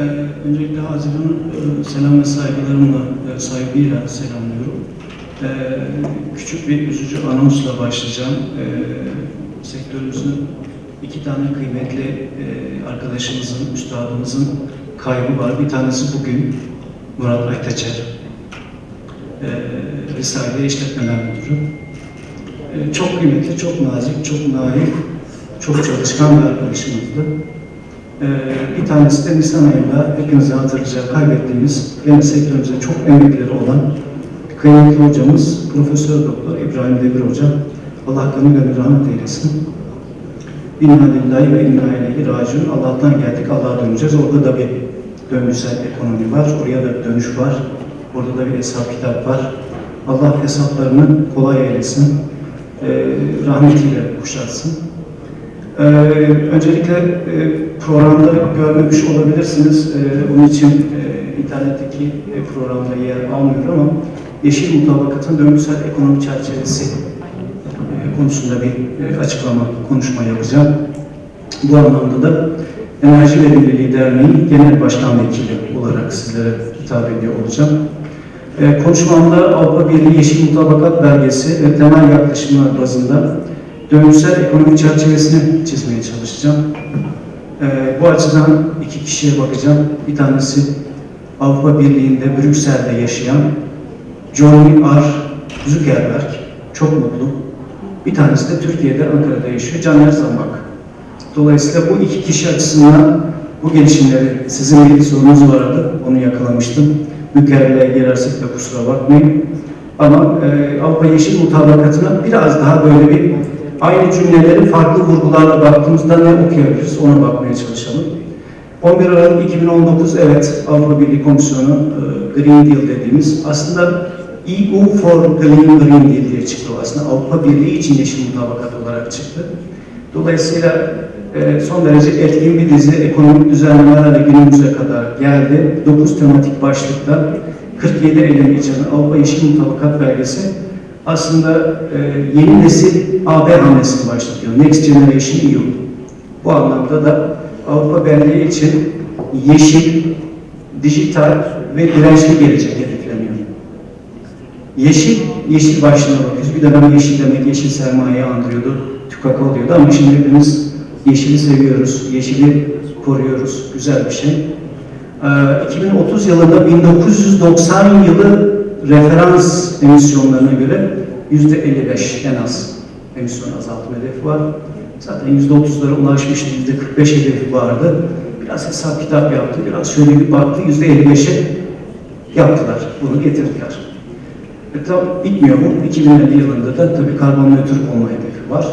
Ee, öncelikle Haziran'ın e, selam ve saygılarımla, e, saygıyla selamlıyorum. Ee, küçük bir üzücü anonsla başlayacağım. Sektörümüzün iki tane kıymetli e, arkadaşımızın, üstadımızın kaybı var. Bir tanesi bugün Murat Aytaçer. Ee, Risale İşletmeler Müdürü. Çok kıymetli, çok nazik, çok naif, çok çalışkan bir arkadaşımızdı. Ee, bir tanesi de Nisan ayında hepinize hatırlayacak kaybettiğimiz yeni sektörümüze çok emekleri olan kıymetli hocamız Profesör Doktor İbrahim Demir Hoca. Allah kanı gönül rahmet eylesin. İnna lillahi ve inna ileyhi raciun. Allah'tan geldik, Allah'a döneceğiz. Orada da bir döngüsel ekonomi var. Oraya da bir dönüş var. Orada da bir hesap kitap var. Allah hesaplarını kolay eylesin. Ee, rahmetiyle kuşatsın. Ee, öncelikle e, programda görmemiş olabilirsiniz. Ee, onun için e, internetteki e, programda yer almıyor ama Yeşil Mutabakat'ın döngüsel ekonomi çerçevesi e, konusunda bir e, açıklama, konuşma yapacağım. Bu anlamda da Enerji Verimliliği Derneği Genel Başkan Vekili olarak sizlere hitap ediyor olacağım. E, konuşmamda Avrupa Birliği Yeşil Mutabakat Belgesi ve temel yaklaşımlar bazında döngüsel ekonomi çerçevesini çizmeye çalışacağım. Ee, bu açıdan iki kişiye bakacağım. Bir tanesi Avrupa Birliği'nde Brüksel'de yaşayan Johnny R. Zuckerberg. Çok mutlu. Bir tanesi de Türkiye'de Ankara'da yaşıyor. Caner Zambak. Dolayısıyla bu iki kişi açısından bu gelişimleri sizin bir sorunuz vardı. Onu yakalamıştım. Mükerrere girersek de kusura bakmayın. Ama e, Avrupa Yeşil Mutabakatı'na biraz daha böyle bir aynı cümleleri farklı vurgularla baktığımızda ne okuyabiliriz ona bakmaya çalışalım. 11 Aralık 2019 evet Avrupa Birliği Komisyonu e, Green Deal dediğimiz aslında EU for Green Green Deal diye çıktı aslında Avrupa Birliği için yeşil mutabakat olarak çıktı. Dolayısıyla e, son derece etkin bir dizi ekonomik düzenlemelerle günümüze kadar geldi. 9 tematik başlıkta 47 eylemi içeren Avrupa Yeşil Mutabakat Belgesi aslında e, yeni nesil AB hamlesini başlatıyor. Next Generation EU. Bu anlamda da Avrupa Birliği için yeşil, dijital ve dirençli gelecek hedefleniyor. Yeşil, yeşil başlığına bakıyoruz. Bir dönem yeşil demek yeşil sermayeyi andırıyordu, tükaka oluyordu ama şimdi hepimiz yeşili seviyoruz, yeşili koruyoruz. Güzel bir şey. Ee, 2030 yılında 1990 yılı referans emisyonlarına göre yüzde 55 en az emisyon azaltma hedefi var. Zaten yüzde 30'lara ulaşmıştı, yüzde 45 hedefi vardı. Biraz hesap kitap yaptı, biraz şöyle bir baktı, yüzde 55'e yaptılar, bunu getirdiler. E tam bitmiyor mu? 2050 yılında da tabii karbon nötr olma hedefi var.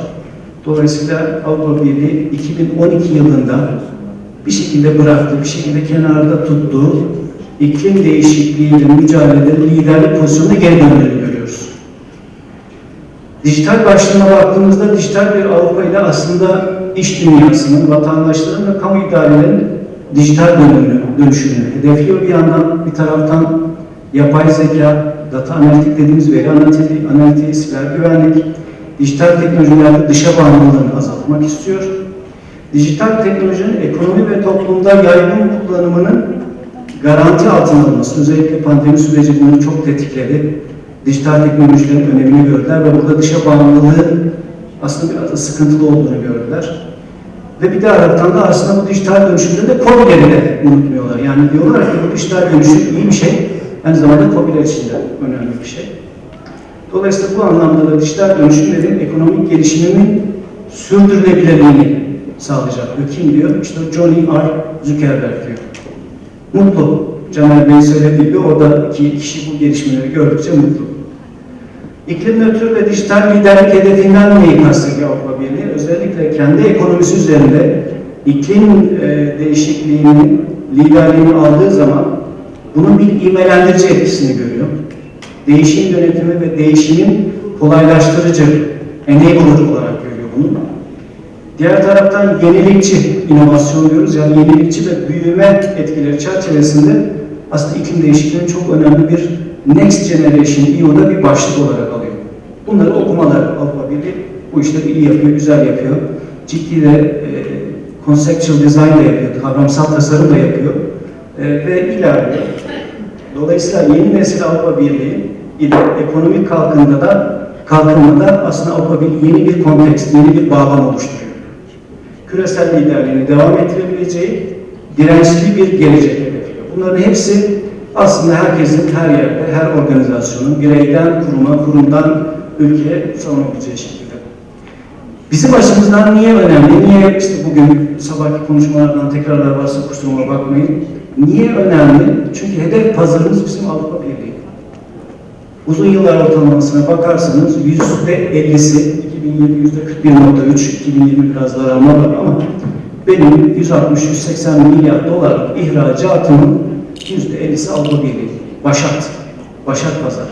Dolayısıyla Avrupa Birliği 2012 yılında bir şekilde bıraktı, bir şekilde kenarda tuttu iklim değişikliğiyle mücadelenin liderlik pozisyonuna geri döndüğünü görüyoruz. Dijital başlığına baktığımızda dijital bir Avrupa ile aslında iş dünyasının, vatandaşların ve kamu idarelerin dijital dönüşünü, dönüşünü hedefliyor. Bir yandan bir taraftan yapay zeka, data analitik dediğimiz veri analitiği, analitiği siber güvenlik, dijital teknolojilerde dışa bağımlılığını azaltmak istiyor. Dijital teknolojinin ekonomi ve toplumda yaygın kullanımının garanti altına alınması, özellikle pandemi süreci bunu çok tetikledi. Dijital teknolojilerin önemini gördüler ve burada dışa bağımlılığın aslında biraz da sıkıntılı olduğunu gördüler. Ve bir taraftan da aslında bu dijital dönüşümde de COBİ'leri de unutmuyorlar. Yani diyorlar ki bu dijital dönüşüm iyi bir şey, aynı zamanda COBİ'ler için de önemli bir şey. Dolayısıyla bu anlamda da dijital dönüşümlerin ekonomik gelişiminin sürdürülebilirliğini sağlayacak. Ve kim diyor? İşte Johnny R. Zuckerberg diyor. Mutlu. Caner Bey söylediği gibi oradaki kişi bu gelişmeleri gördükçe mutlu. İklim nötr ve dijital liderlik hedefinden neyi kastediyor Avrupa Birliği? Özellikle kendi ekonomisi üzerinde iklim e, değişikliğinin liderliğini aldığı zaman bunun bir ivmelendirici etkisini görüyor. Değişim yönetimi ve değişimin kolaylaştırıcı, enabler olarak görüyor bunu. Diğer taraftan yenilikçi inovasyon diyoruz. Yani yenilikçi ve büyüme etkileri çerçevesinde aslında iklim değişikliğinin çok önemli bir Next Generation EU'da bir başlık olarak alıyor. Bunları okumalar Avrupa Birliği bu işleri iyi yapıyor, güzel yapıyor. Ciddi de e, conceptual design da yapıyor, kavramsal tasarım da yapıyor. e, ve ilerliyor. Dolayısıyla yeni nesil Avrupa Birliği ile ekonomik kalkınmada da kalkınmada aslında Avrupa Birliği yeni bir kontekst, yeni bir bağlam oluşturuyor. Küresel liderliğini devam ettirebileceği dirençli bir gelecek hedefliyor. Bunların hepsi aslında herkesin her yerde, her organizasyonun bireyden kuruma, kurumdan ülkeye savunabileceği şekilde. Bizim açımızdan niye önemli? Niye işte bugün sabahki konuşmalardan tekrarlar varsa kusuruma bakmayın. Niye önemli? Çünkü hedef pazarımız bizim Avrupa Birliği. Uzun yıllar ortalamasına bakarsanız yüzde 50'si 2020 yüzde 41.3, 2020 biraz daralma var ama benim 160-180 milyar dolar ihracatımın yüzde 50'si Avrupa Birliği. Başat. Başat pazar.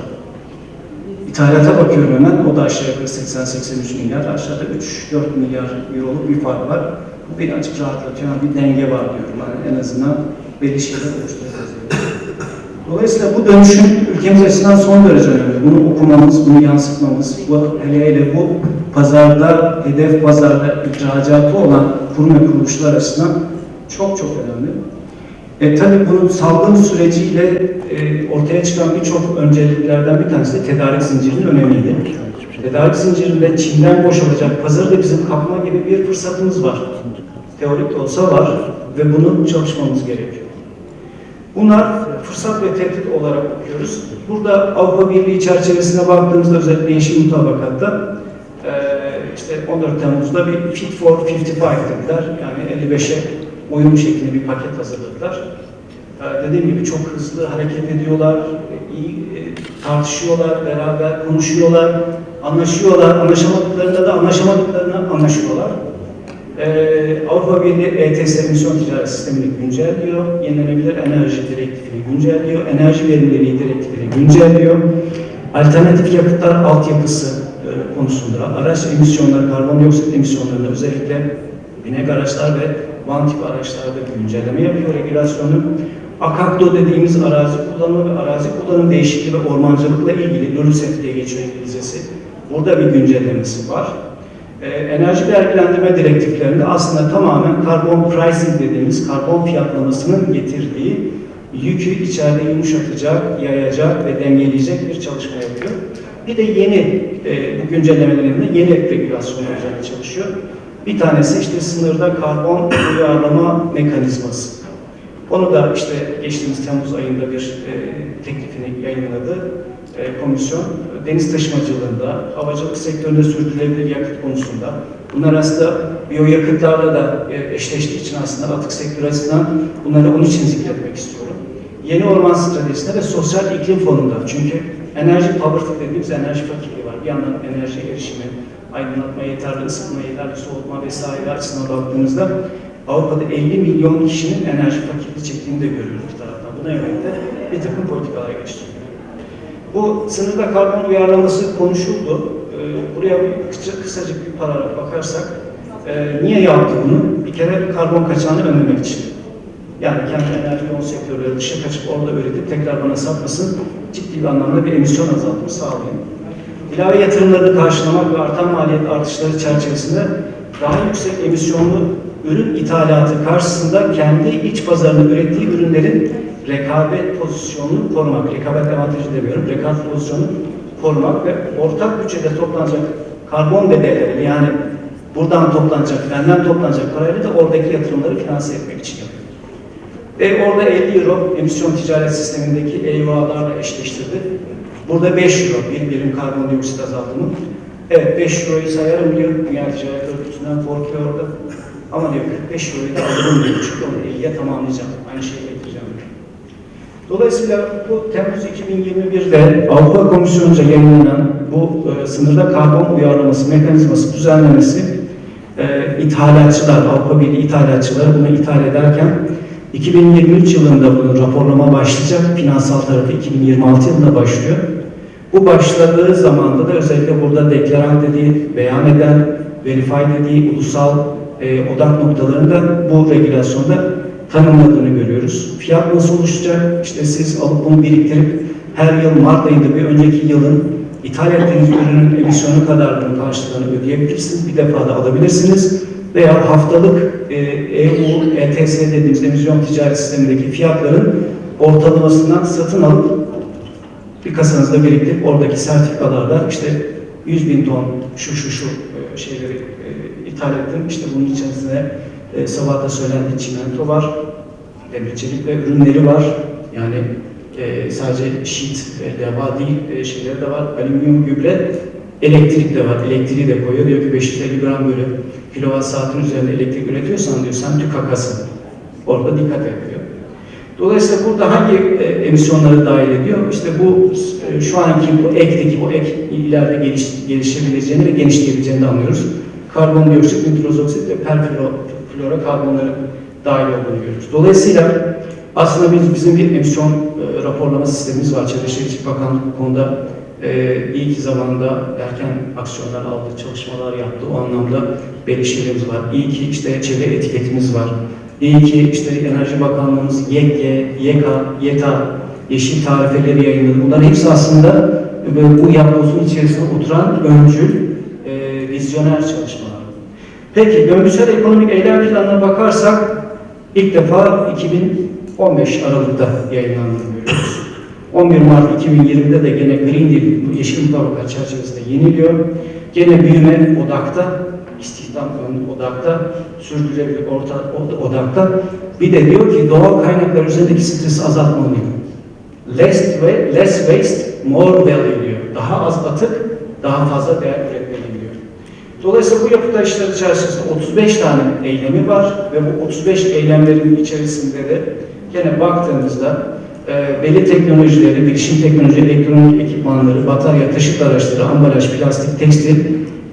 İthalata bakıyorum hemen, o da aşağı yukarı 80-83 milyar, aşağıda 3-4 milyar euroluk bir fark var. Bu beni açık rahatlatıyor, yani bir denge var diyorum. Yani en azından belli şeyler oluşturuyoruz. Dolayısıyla bu dönüşüm ülkemiz açısından son derece önemli. Bunu okumamız, bunu yansıtmamız, bu, hele hele bu pazarda, hedef pazarda ihracatı olan kurum ve kuruluşlar açısından çok çok önemli. E, tabii bunun salgın süreciyle e, ortaya çıkan birçok önceliklerden bir tanesi de tedarik zincirinin önemiydi. Tedarik zincirinde Çin'den boşalacak pazarda bizim kapma gibi bir fırsatımız var. Teorik de olsa var ve bunu çalışmamız gerekiyor. Bunlar fırsat ve tehdit olarak okuyoruz. Burada Avrupa Birliği çerçevesine baktığımızda özellikle yeşil mutabakatta e, işte 14 Temmuz'da bir Fit for 55 dediler. Yani 55'e uyum şeklinde bir paket hazırladılar. E, dediğim gibi çok hızlı hareket ediyorlar, iyi e, tartışıyorlar, beraber konuşuyorlar, anlaşıyorlar, anlaşamadıklarında da anlaşamadıklarını anlaşıyorlar. Ee, Avrupa Birliği ETS emisyon ticaret sistemini güncelliyor, yenilenebilir enerji direktifini güncelliyor, enerji verimliliği direktifini güncelliyor, alternatif yakıtlar altyapısı e, konusunda araç emisyonları, karbondioksit emisyonlarında özellikle binek araçlar ve van tip araçlarda güncelleme yapıyor regülasyonu. AKAKDO dediğimiz arazi kullanımı ve arazi kullanım değişikliği ve ormancılıkla ilgili LULUCF diye geçiyor İngilizcesi. Burada bir güncellemesi var. Ee, enerji vergilendirme direktiflerinde aslında tamamen karbon pricing dediğimiz karbon fiyatlamasının getirdiği yükü içeride yumuşatacak, yayacak ve dengeleyecek bir çalışma yapıyor. Bir de yeni e, bu güncellemelerinde yeni regülasyonlar üzerinde çalışıyor. Bir tanesi işte sınırda karbon uyarlama mekanizması. Onu da işte geçtiğimiz Temmuz ayında bir e, teklifini yayınladı e, komisyon. Deniz taşımacılığında, havacılık sektöründe sürdürülebilir yakıt konusunda, bunlar aslında biyoyakıtlarla da e, eşleştiği için aslında atık sektörü açısından bunları onun için zikretmek istiyorum. Yeni orman stratejisinde ve sosyal iklim fonunda çünkü enerji poverty dediğimiz enerji fakirliği var. Bir yandan enerji erişimi, aydınlatma yeterli, ısıtma yeterli, soğutma vesaire açısından baktığımızda Avrupa'da 50 milyon kişinin enerji fakirliği çektiğini de görüyoruz bir taraftan. Buna yönelik de bir takım politikalar geliştiriyor. Bu sınırda karbon uyarlaması konuşuldu. Ee, buraya kısa, kısacık bir paragraf bakarsak, e, niye yaptı bunu? Bir kere karbon kaçağını önlemek için. Yani kendi enerji yoğun sektörleri dışa kaçıp orada üretip tekrar bana satmasın, ciddi bir anlamda bir emisyon azaltımı sağlayın. İlave yatırımlarını karşılamak ve artan maliyet artışları çerçevesinde daha yüksek emisyonlu ürün ithalatı karşısında kendi iç pazarında ürettiği ürünlerin rekabet pozisyonunu korumak, rekabet avantajı demiyorum, rekabet pozisyonunu korumak ve ortak bütçede toplanacak karbon bedelleri yani buradan toplanacak, benden toplanacak parayla da oradaki yatırımları finanse etmek için yapıyor. Ve orada 50 euro emisyon ticaret sistemindeki EUA'larla eşleştirdi. Burada 5 euro bir birim karbondioksit azaltımı. Evet 5 euroyu sayarım diyor. Dünya Ticaret Örgütü'nden korkuyor orada. Ama diyor 45 euroyu da alırım diyor. Çünkü onu 50'ye tamamlayacağım. Aynı şeyi getireceğim. Dolayısıyla bu Temmuz 2021'de Avrupa Komisyonu'nca yayınlanan bu e, sınırda karbon uyarlaması mekanizması düzenlemesi e, ithalatçılar, Avrupa Birliği ithalatçıları bunu ithal ederken 2023 yılında bunun raporlama başlayacak. Finansal tarafı 2026 yılında başlıyor. Bu başladığı zamanda da özellikle burada deklaran dediği, beyan eden, verify dediği ulusal e, odak noktalarında bu regülasyonda tanımladığını görüyoruz. Fiyat nasıl oluşacak? İşte siz alıp bunu biriktirip her yıl Mart ayında bir önceki yılın ithal ettiğiniz ürünün emisyonu kadarının karşılığını ödeyebilirsiniz. Bir defa da alabilirsiniz. Veya haftalık e, EU, ETS dediğimiz emisyon ticaret sistemindeki fiyatların ortalamasından satın alıp bir kasanızda biriktirip oradaki sertifikalarla işte 100 bin ton şu şu şu e, şeyleri e, ithal ettim. İşte bunun içerisinde e, sabah da söylendi çimento var, demir çelik ve ürünleri var. Yani e, sadece sheet ve levha değil e, şeyleri de var. Alüminyum gübre, elektrik de var. Elektriği de koyuyor. Diyor ki 550 gram böyle kilowatt saatin üzerinde elektrik üretiyorsan diyor sen tükakasın. Orada dikkat ediyor. Dolayısıyla burada hangi e, emisyonları dahil ediyor? İşte bu e, şu anki bu ekteki bu ek ileride geliş, gelişebileceğini ve genişleyebileceğini anlıyoruz. Karbondioksit, nitrozoksit ve perfluora karbonları dahil olduğunu görüyoruz. Dolayısıyla aslında biz bizim bir emisyon e, raporlama sistemimiz var. Çevre Şehircilik Bakanlığı bu konuda e, iyi ki zamanında erken aksiyonlar aldı, çalışmalar yaptı. O anlamda belişlerimiz var. İyi ki işte çevre etiketimiz var. İyi ki işte Enerji Bakanlığımız YEK, YK, YETA, yeşil tarifeleri yayınladı. Bunların hepsi aslında e, bu yapbozun içerisinde oturan öncül, e, vizyoner çalışmalar. Peki döngüsel ekonomik eylem planına bakarsak ilk defa 2015 Aralık'ta yayınlandığını görüyoruz. 11 Mart 2020'de de gene Green Deal, Yeşil Mutabakat çerçevesinde yeniliyor. Gene büyüme odakta, ön odakta, sürdürülebilir orta od- odakta. Bir de diyor ki doğal kaynaklar üzerindeki stresi azaltmalıyım. Less, wa- less waste, more value diyor. Daha az atık, daha fazla değer üretmeliyim diyor. Dolayısıyla bu yapıda işler içerisinde 35 tane eylemi var ve bu 35 eylemlerin içerisinde de gene baktığımızda e, belli teknolojileri, bilişim teknolojileri, elektronik ekipmanları, batarya, taşıt araçları, ambalaj, plastik, tekstil,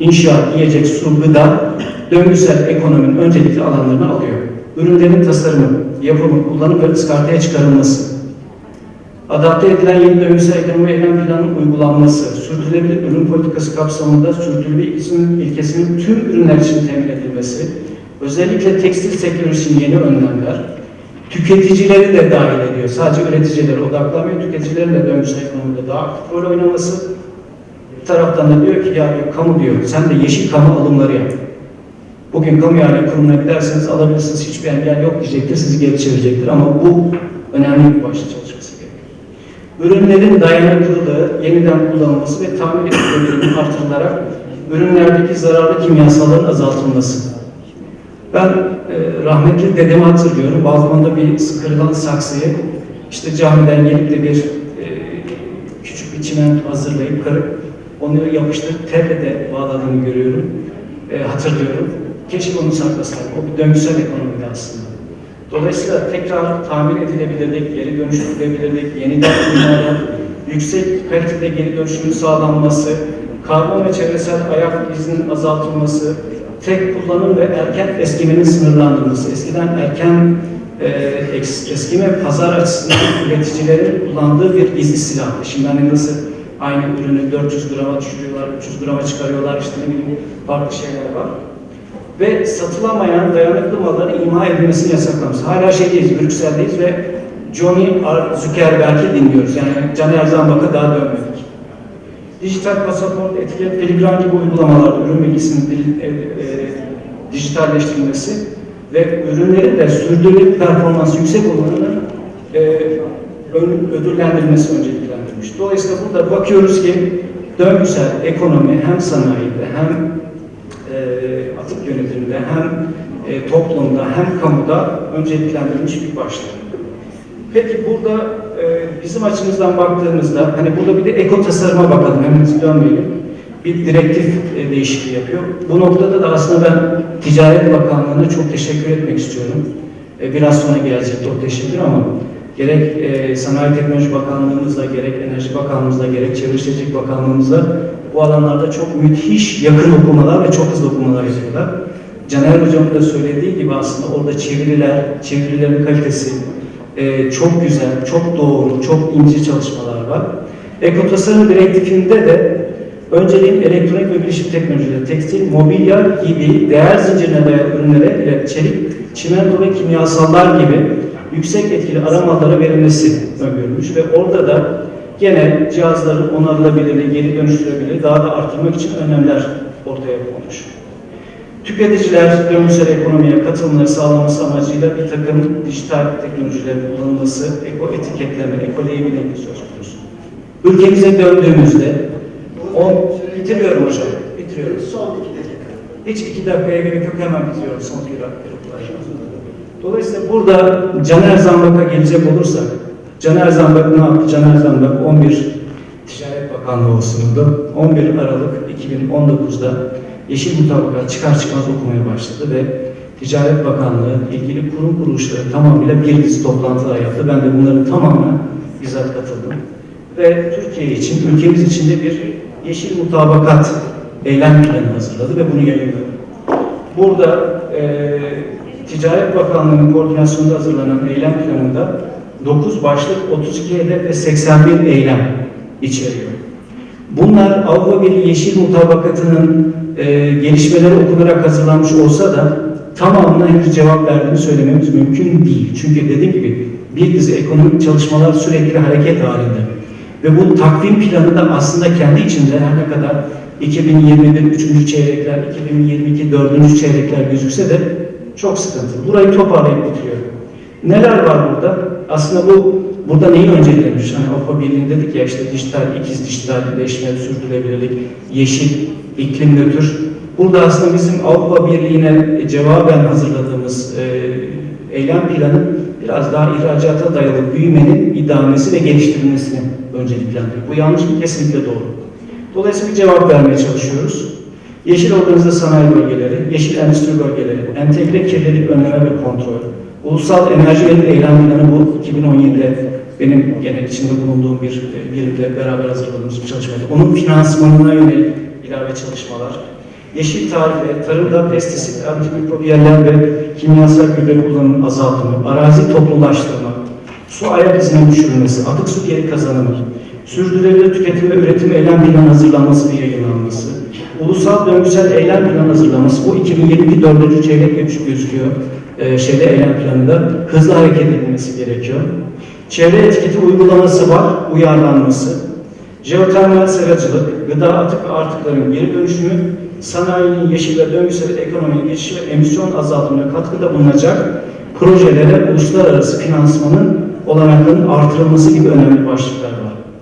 inşaat, yiyecek, su, gıda, döngüsel ekonominin öncelikli alanlarını alıyor. Ürünlerin tasarımı, yapımı, kullanım ve ıskartaya çıkarılması, adapte edilen yeni döngüsel ekonomi eylem planının uygulanması, sürdürülebilir ürün politikası kapsamında sürdürülebilir ilkesinin, tüm ürünler için temin edilmesi, özellikle tekstil sektörü için yeni önlemler, tüketicileri de dahil ediyor. Sadece üreticileri odaklamıyor, tüketicilerin de döngüsel ekonomide daha aktif rol oynaması. Bir taraftan da diyor ki ya diyor, kamu diyor, sen de yeşil kamu alımları yap. Bugün kamu yani kurumuna giderseniz alabilirsiniz, hiçbir engel yok diyecektir, sizi geri çevirecektir. Ama bu önemli bir başlı çalışması gerekiyor. Ürünlerin dayanıklılığı, yeniden kullanılması ve tamir etkilerinin artırılarak ürünlerdeki zararlı kimyasalların azaltılması. Ben e, rahmetli dedemi hatırlıyorum. Balkonda bir sıkırılan saksıyı işte camiden gelip de bir e, küçük bir çimento hazırlayıp kırıp onu yapıştırıp telle de bağladığını görüyorum. E, hatırlıyorum. Keşke onu saklasaydım. O bir döngüsel ekonomiydi aslında. Dolayısıyla tekrar tamir edilebilirlik, geri dönüştürülebilirlik, yeniden kullanılan, yüksek kalitede geri dönüşümün sağlanması, karbon ve çevresel ayak izinin azaltılması, tek kullanım ve erken eskimenin sınırlandırılması. Eskiden erken e, eskime pazar açısından üreticilerin kullandığı bir gizli silahtı. Şimdi hani nasıl aynı ürünü 400 grama düşürüyorlar, 300 grama çıkarıyorlar, işte ne bileyim farklı şeyler var ve satılamayan dayanıklı malların imha edilmesini yasaklaması. Hala şeydeyiz, Brüksel'deyiz ve Johnny. Zuckerberg'i dinliyoruz. Yani Caner Zambak'a daha dönmedik. Dijital pasaport, etiket, peligran gibi uygulamalarda ürün bilgisinin e, e, dijitalleştirilmesi ve ürünlerin de sürdürülebilir performans yüksek olanının e, ödüllendirilmesi önceliklendirilmiş. Dolayısıyla burada bakıyoruz ki döngüsel ekonomi hem sanayide hem e, atık yönetiminde hem e, toplumda hem kamuda önceliklendirilmiş bir başlık. Peki burada e, bizim açımızdan baktığımızda hani burada bir de eko tasarıma bakalım hemen dönmeyelim. Bir direktif e, değişikliği yapıyor. Bu noktada da aslında ben Ticaret Bakanlığı'na çok teşekkür etmek istiyorum. E, biraz sonra gelecek o teşekkür ama gerek e, Sanayi Teknoloji Bakanlığımızla, gerek Enerji Bakanlığımızla, gerek Çevre Şehircilik Bakanlığımızla bu alanlarda çok müthiş yakın okumalar ve çok hızlı okumalar yapıyorlar. Caner Hocam'ın da söylediği gibi aslında orada çeviriler, çevirilerin kalitesi e, çok güzel, çok doğru, çok ince çalışmalar var. Ekotasarım direktifinde de önceliğin elektronik ve bilişim teknolojileri, tekstil, mobilya gibi değer zincirine dayalı ürünlere ile çelik, çimento ve kimyasallar gibi yüksek etkili aramalara verilmesi öngörülmüş ve orada da gene cihazların onarılabilirliği, geri dönüştürülebilirliği daha da artırmak için önlemler ortaya konmuş. Tüketiciler döngüsel ekonomiye katılımları sağlaması amacıyla bir takım dijital teknolojilerin kullanılması, eko etiketleme, eko labeling söz konusu. Ülkemize döndüğümüzde, on, bitiriyorum hocam, bitiriyorum. Son iki dakika. Hiç iki dakikaya gerek yok hemen bitiriyorum son bir dakika. Dolayısıyla burada Caner Zambak'a gelecek olursak, Caner Zambak ne yaptı? Caner Zambak 11 Ticaret Bakanlığı sundu. 11 Aralık 2019'da Yeşil Mutabakat çıkar çıkmaz okumaya başladı ve Ticaret Bakanlığı ilgili kurum kuruluşları tamamıyla bir dizi toplantılar yaptı. Ben de bunların tamamına bizzat katıldım. Ve Türkiye için, ülkemiz için de bir Yeşil Mutabakat eylem planı hazırladı ve bunu yayınladı. Burada Ticaret Bakanlığı'nın koordinasyonunda hazırlanan eylem planında 9 başlık, 32 hedef ve 81 eylem içeriyor. Bunlar Avrupa Birliği Yeşil Mutabakatı'nın eee gelişmeleri okunarak hazırlanmış olsa da tamamına henüz cevap verdiğini söylememiz mümkün değil. Çünkü dediğim gibi bir dizi ekonomik çalışmalar sürekli hareket halinde. Ve bu takvim planı da aslında kendi içinde her ne kadar 2021 3. çeyrekler, 2022 4. çeyrekler gözükse de çok sıkıntılı. Burayı toparlayıp bitiriyorum. Neler var burada? Aslında bu burada neyi öncelemiş? Hani Avrupa Birliği dedik ya işte dijital, ikiz dijitalleşme, sürdürülebilirlik, yeşil, iklim nötr. Burada aslında bizim Avrupa Birliği'ne cevaben hazırladığımız e, eylem planı biraz daha ihracata dayalı büyümenin idamesi ve geliştirilmesini önceliklendirir. Bu yanlış mı? Kesinlikle doğru. Dolayısıyla bir cevap vermeye çalışıyoruz. Yeşil organize sanayi bölgeleri, yeşil endüstri bölgeleri, entegre kirlilik önleme ve kontrol, ulusal enerji ve eylem planı bu 2017'de benim gene içinde bulunduğum bir e, birimle beraber hazırladığımız bir çalışmaydı. Onun finansmanına yönelik ilave çalışmalar, yeşil tarife, tarımda pestisit, antimikrobiyeller ve kimyasal gübre kullanımının azaltımı, arazi toplulaştırma, su ayak izinin düşürülmesi, atık su geri kazanımı, sürdürülebilir tüketim ve üretim eylem planı hazırlanması ve yayınlanması, ulusal döngüsel eylem planı hazırlanması, bu 2022 4. çeyrek gözü- gözüküyor. Ee, şeyde eylem planında hızlı hareket edilmesi gerekiyor. Çevre etiketi uygulaması var, uyarlanması. Jeotermal seracılık, gıda atık ve artıkların geri dönüşümü, sanayinin yeşil ve döngüsel ekonomiye geçişi ve emisyon azaltımına katkıda bulunacak projelere uluslararası finansmanın olanaklarının artırılması gibi önemli başlıklar var.